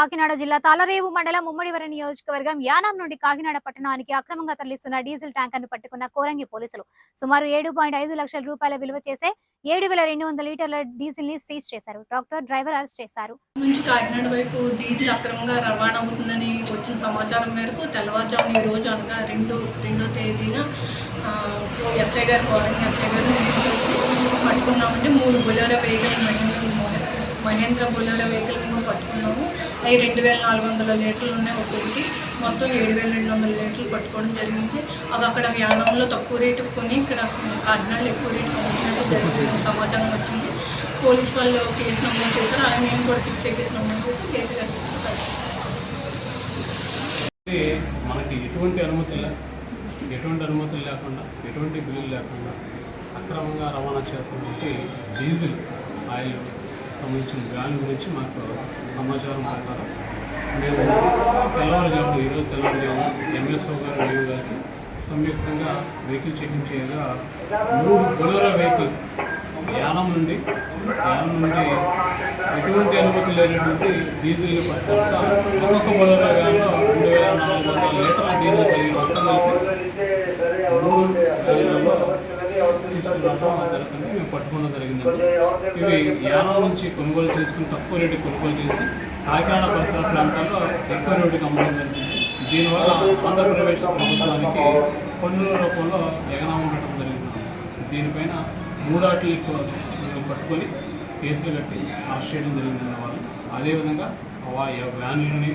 కాకినాడ జిల్లా తాలరేవు మండలం ముమ్మడివరం నియోజకవర్గం యానాం నుండి కాకినాడ పట్టణానికి అక్రమంగా తరలిస్తున్న డీజిల్ ట్యాంకర్ను పట్టుకున్న కోరంగి పోలీసులు సుమారు ఏడు పాయింట్ ఐదు లక్షల రూపాయల విలువ చేసే ఏడు వేల రెండు వందల లీటర్ల డీజిల్ని సీజ్ చేశారు. డాక్టర్ డ్రైవర్ అరెస్ట్ చేశారు. నుంచి కాకినాడ వైపు డీజిల్ అక్రమంగా రవాణా అవుతుందని వచ్చిన సమాచారం మేరకు తెల్లవారుజామున ఈ రోజు అనగా రెండు రెండో తేదీన ఎస్ఐ గారు కోరంగి ఎస్ఐ గారు పట్టుకున్నామంటే మూడు Bolero vehicle Mahindra Mahindra vehicle మేము పట్టుకున్నాము. అవి రెండు వేల నాలుగు వందల లీటర్లు ఉన్నాయి ఒకటి మొత్తం ఏడు వేల రెండు వందల లీటర్లు పట్టుకోవడం జరిగింది. అవి అక్కడ వ్యానంలో తక్కువ రేటు కొని ఇక్కడ కాకినాడలో ఎక్కువ రేటు కొనుక్కున్నట్టు జరిగింది సమాచారం వచ్చింది. పోలీస్ వాళ్ళు కేసు నమోదు చేశారు. అలాగే మేము కూడా సిక్స్ కేసు నమోదు చేసి కేసు మనకి ఎటువంటి అనుమతులు లే- ఎటువంటి అనుమతులు లేకుండా ఎటువంటి బిల్లులు లేకుండా అక్రమంగా రవాణా చేస్తున్నటువంటి డీజిల్ ఆయిల్ సంబంధించిన వ్యాన్ గురించి మాకు సమాచారం ప్రకారం మేము తెల్లవారుజాము ఈరోజు తెల్లవారుజాము ఎంఎస్ఓ గారు మేము గారికి సంయుక్తంగా వెహికల్ చెకింగ్ చేయగా మూడు బొలోరో వెహికల్స్ యానం నుండి యానం నుండి ఎటువంటి అనుమతి లేనటువంటి డీజిల్ పట్టిస్తా ఒక్కొక్క బొలోరో గారిలో రెండు వేల నాలుగు వందల లీటర్ల డీజిల్ కలిగి మొత్తం కలిపి మూడు వ్యాన్లలో తీసుకురావడం జరుగుతుంది పట్టుకోవడం జరిగిందండి. ఇవి యానం నుంచి కొనుగోలు చేసుకుని తక్కువ రేటు కొనుగోలు చేసి కాకినాడ పరిసర ప్రాంతాల్లో ఎక్కువ రేటుకి అమ్మడం జరిగింది. దీనివల్ల ఆంధ్రప్రదేశ్ ప్రభుత్వానికి పన్నుల రూపంలో ఎగనా ఉండటం జరిగింది. దీనిపైన మూడాట్లు ఎక్కువ పట్టుకొని కేసులు కట్టి అరెస్ట్ చేయడం జరిగింది వాళ్ళు. అదేవిధంగా వ్యాన్లని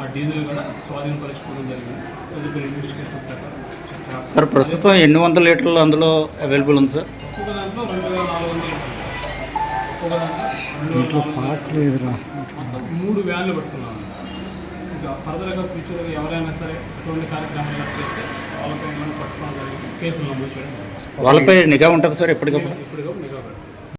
ఆ డీజిల్ కూడా స్వాధీనపరచుకోవడం జరిగింది. తదుపరి ఇన్వెస్టిగేషన్ ప్రకారం సార్ ప్రస్తుతం ఎన్ని వందల లీటర్లు అందులో అవైలబుల్ ఉంది సార్? ఒక్కొక్క దాంట్లో రెండు దాంట్లో. పాస్ లేదురా మూడు వ్యాన్లు పట్టుకున్నాము ఇంకా ఫర్దర్గా ఫ్యూచర్గా ఎవరైనా సరే ఎటువంటి కార్యక్రమాలు చేస్తే వాళ్ళపై మనం పట్టుకోవడం జరిగింది కేసులు నమోదు చేయడం. వాళ్ళపై నిఘా ఉంటుంది సార్ ఎప్పటికప్పుడు ఇప్పటికప్పుడు నిఘా పెడతాం